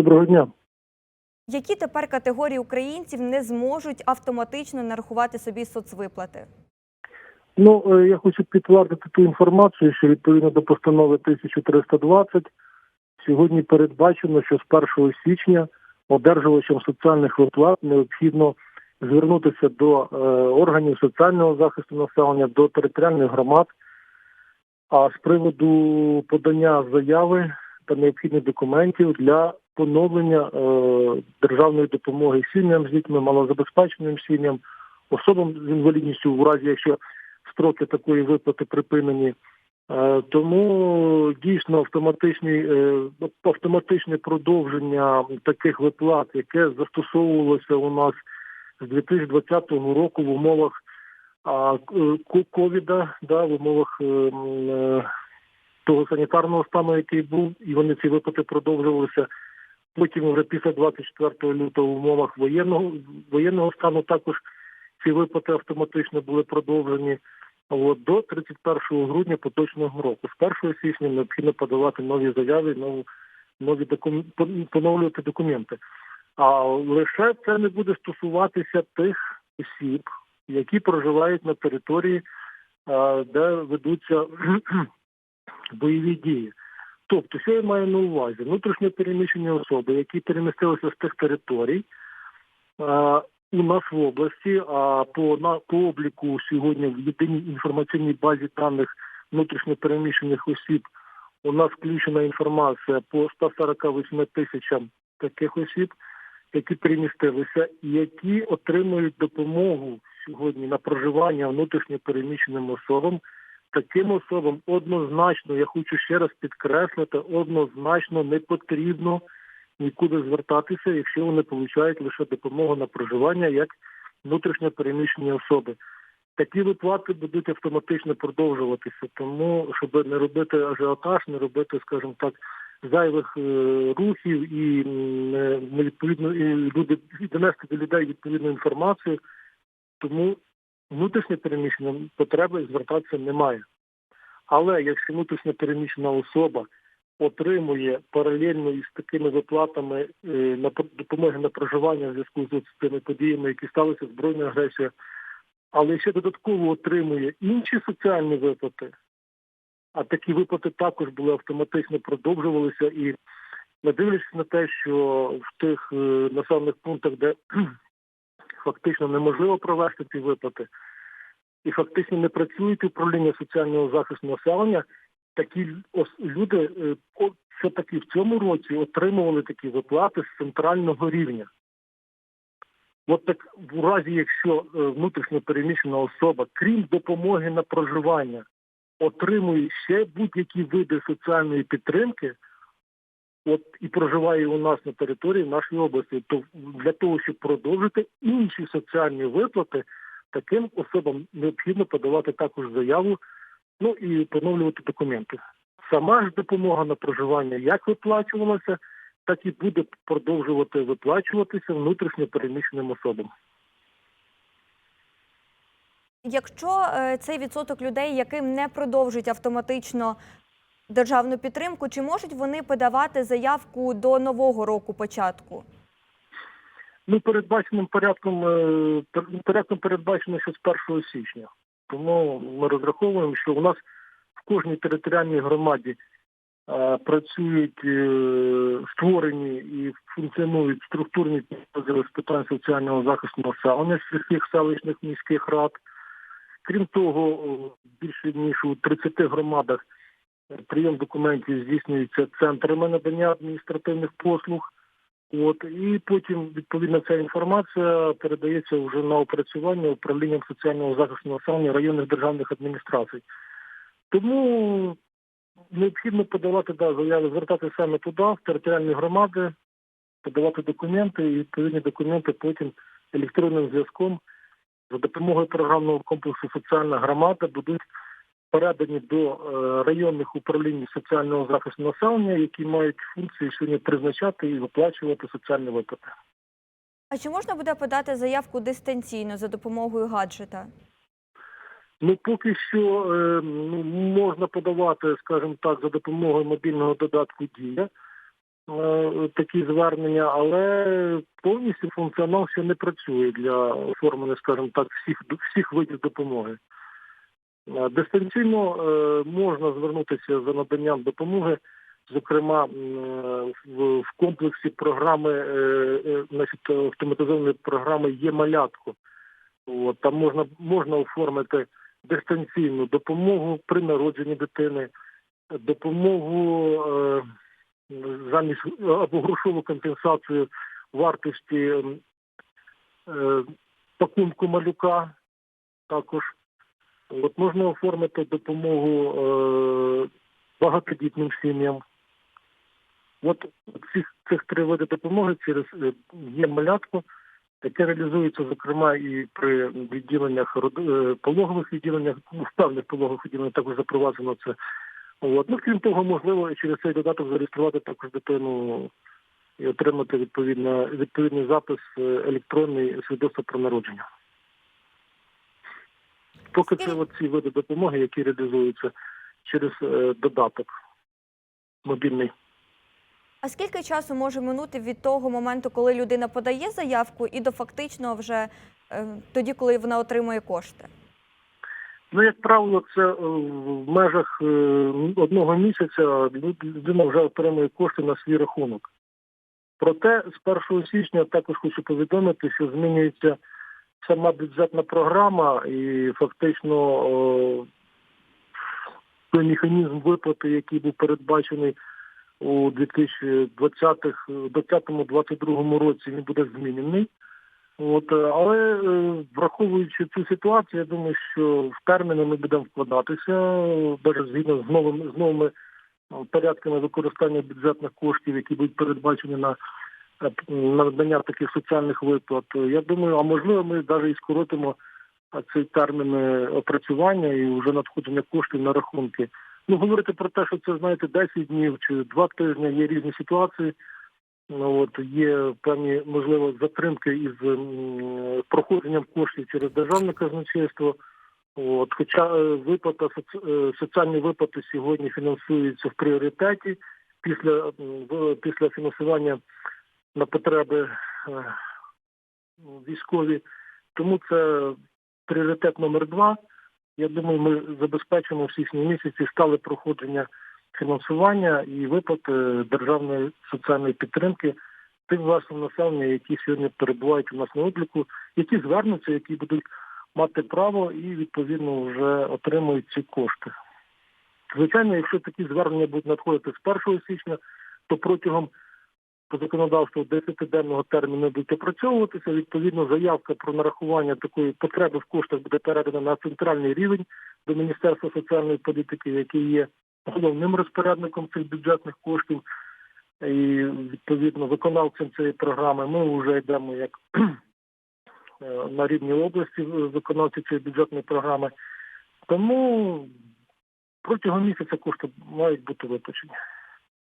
Доброго дня. Які тепер категорії українців не зможуть автоматично нарахувати собі соцвиплати? Ну, е, я хочу підтвердити ту інформацію, що відповідно до постанови 1320 сьогодні передбачено, що з 1 січня одержувачам соціальних виплат необхідно звернутися до е, органів соціального захисту населення, до територіальних громад. А з приводу подання заяви та необхідних документів для поновлення е, державної допомоги сім'ям з дітьми, малозабезпеченим сім'ям, особам з інвалідністю, в разі якщо строки такої виплати припинені. Е, Тому дійсно автоматичний, е, автоматичне продовження таких виплат, яке застосовувалося у нас з 2020 року в умовах ковіда, да, в умовах е, е, того санітарного стану, який був, і вони ці виплати продовжувалися. Потім вже після 24 лютого в умовах воєнного воєнного стану також ці виплати автоматично були продовжені. От, до 31 грудня поточного року. З 1 січня необхідно подавати нові заяви, нові, нові докум... поновлювати документи. А лише це не буде стосуватися тих осіб, які проживають на території, де ведуться бойові дії. Тобто, що я маю на увазі? Внутрішньо переміщені особи, які перемістилися з тих територій, а, у нас в області, а по на по обліку сьогодні в єдиній інформаційній базі даних внутрішньопереміщених осіб у нас включена інформація по 148 тисячам таких осіб, які перемістилися, і які отримують допомогу сьогодні на проживання внутрішньопереміщеним особам. Таким особам однозначно, я хочу ще раз підкреслити, однозначно не потрібно нікуди звертатися, якщо вони получають лише допомогу на проживання як внутрішньо переміщені особи. Такі виплати будуть автоматично продовжуватися, тому щоб не робити ажіотаж, не робити, скажімо так, зайвих е, рухів і е, невідповідно і люди і донести до людей відповідну інформацію. Тому внутрішньо переміщеним потреби звертатися немає. Але якщо внутрішньо переміщена особа отримує паралельно із такими виплатами е, на допомоги на проживання в зв'язку з цими подіями, які сталися збройна агресія, але ще додатково отримує інші соціальні виплати, а такі виплати також були автоматично продовжувалися і не дивлячись на те, що в тих е, населених пунктах, де фактично неможливо провести ці виплати, і фактично не працюють управління соціального захисту населення, такі люди е, все-таки в цьому році отримували такі виплати з центрального рівня. От так в разі, якщо е, внутрішньо переміщена особа, крім допомоги на проживання, отримує ще будь-які види соціальної підтримки, от і проживає у нас на території нашої області, то для того, щоб продовжити інші соціальні виплати, таким особам необхідно подавати також заяву, ну і поновлювати документи. Сама ж допомога на проживання як виплачувалася, так і буде продовжувати виплачуватися внутрішньо переміщеним особам. Якщо е, цей відсоток людей, яким не продовжують автоматично державну підтримку, чи можуть вони подавати заявку до нового року початку? Ну, передбаченим порядком е, порядком передбачено, що з 1 січня. Тому ми розраховуємо, що у нас в кожній територіальній громаді е, працюють е, створені і функціонують структурні підрозділи з питань соціального захисту населення сільських селищних міських рад. Крім того, більше ніж у 30 громадах прийом документів здійснюється центрами надання адміністративних послуг. От і потім відповідно ця інформація передається вже на опрацювання управлінням соціального захисту населення районних державних адміністрацій. Тому необхідно подавати да, заяви, звертати саме туди, в територіальні громади, подавати документи, і відповідні документи потім електронним зв'язком за допомогою програмного комплексу Соціальна громада будуть передані до е, районних управлінь соціального захисту населення, які мають функції сьогодні призначати і виплачувати соціальні виплати. А чи можна буде подати заявку дистанційно за допомогою гаджета? Ну поки що е, ну, можна подавати, скажімо так, за допомогою мобільного додатку Дія. е, такі звернення, але повністю функціонал ще не працює для оформлення, скажімо так, всіх всіх видів допомоги. Е, Дистанційно е, можна звернутися за наданням допомоги, зокрема е, в, комплексі програми, значить, автоматизованої програми є малятко. Там можна, можна оформити дистанційну допомогу при народженні дитини, допомогу замість або грошову компенсацію вартості пакунку малюка також. От можна оформити допомогу е, багатодітним сім'ям. От цих, цих три види допомоги через е, є малятку, яке реалізується, зокрема, і при відділеннях е, пологових відділеннях, ну, певних пологових відділеннях також запроваджено це. От. Ну, крім того, можливо, через цей додаток зареєструвати також дитину і отримати відповідно, відповідний запис е, електронний свідоцтва про народження. Поки це ці види допомоги, які реалізуються через е, додаток мобільний. А скільки часу може минути від того моменту, коли людина подає заявку, і до фактично вже е, тоді, коли вона отримує кошти? Ну, як правило, це е, в межах одного місяця людина вже отримує кошти на свій рахунок. Проте з 1 січня також хочу повідомити, що змінюється сама бюджетна програма і фактично той механізм виплати, який був передбачений у 2020-2022 році, він буде змінений. От, е, але е, враховуючи цю ситуацію, я думаю, що в терміни ми будемо вкладатися, навіть згідно з новими з новими е, порядками використання бюджетних коштів, які будуть передбачені на надання таких соціальних виплат. Е, Я думаю, а можливо, ми навіть і скоротимо е, цей термін е, опрацювання і вже надходження коштів на рахунки. Ну, говорити про те, що це знаєте 10 днів чи 2 тижні, є різні ситуації. Ну, от є певні можливо затримки із проходженням коштів через державне казначейство. От, хоча е, виплата соці- е, соціальні виплати сьогодні фінансуються в пріоритеті після після фінансування на потреби е, військові. Тому це пріоритет номер два. Я думаю, ми забезпечимо в січні місяці стале проходження фінансування і виплати державної соціальної підтримки тим власним населення, які сьогодні перебувають у нас на обліку, які звернуться, які будуть мати право і відповідно вже отримують ці кошти. Звичайно, якщо такі звернення будуть надходити з 1 січня, то протягом по законодавству 10-денного терміну будуть опрацьовуватися. Відповідно, заявка про нарахування такої потреби в коштах буде передана на центральний рівень до Міністерства соціальної політики, який є головним розпорядником цих бюджетних коштів і відповідно виконавцем цієї програми. Ми вже йдемо як е, на рівні області виконавці цієї бюджетної програми. Тому протягом місяця кошти мають бути виплачені.